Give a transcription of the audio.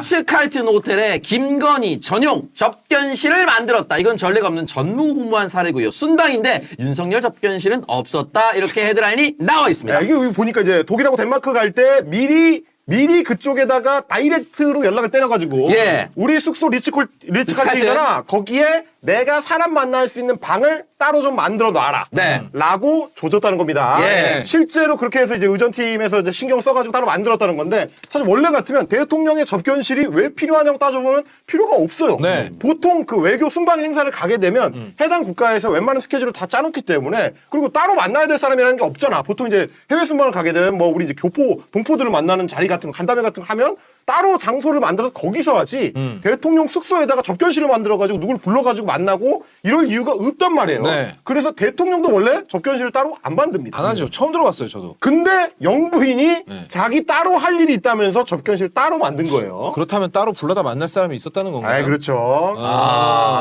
리츠 칼튼 호텔에 김건희 전용 접견실을 만들었다. 이건 전례가 없는 전무후무한 사례고요. 순방인데 윤석열 접견실은 없었다. 이렇게 헤드라인이 나와 있습니다. 야, 이게 여기 보니까 이제 독일하고 덴마크 갈 때 미리 미리 그쪽에다가 다이렉트로 연락을 때려가지고 예. 우리 숙소 리츠콜 리츠칼트잖아 거기에 내가 사람 만날 수 있는 방을 따로 좀 만들어 놔라. 네. 라고 조졌다는 겁니다. 예. 실제로 그렇게 해서 이제 의전팀에서 이제 신경 써가지고 따로 만들었다는 건데 사실 원래 같으면 대통령의 접견실이 왜 필요하냐고 따져보면 필요가 없어요. 네. 보통 그 외교 순방 행사를 가게 되면 해당 국가에서 웬만한 스케줄을 다 짜놓기 때문에 그리고 따로 만나야 될 사람이라는 게 없잖아. 보통 이제 해외 순방을 가게 되면 뭐 우리 이제 교포 동포들을 만나는 자리 같은 거 간담회 같은 거 하면 따로 장소를 만들어서 거기서 하지 대통령 숙소에다가 접견실을 만들어가지고 누굴 불러가지고 만나고 이럴 이유가 없단 말이에요. 네. 그래서 대통령도 원래 접견실을 따로 안 만듭니다. 안 하죠. 처음 들어봤어요, 저도. 근데 영부인이 네. 자기 따로 할 일이 있다면서 접견실 따로 만든 거예요. 그렇다면 따로 불러다 만날 사람이 있었다는 건가요? 아, 그렇죠. 아,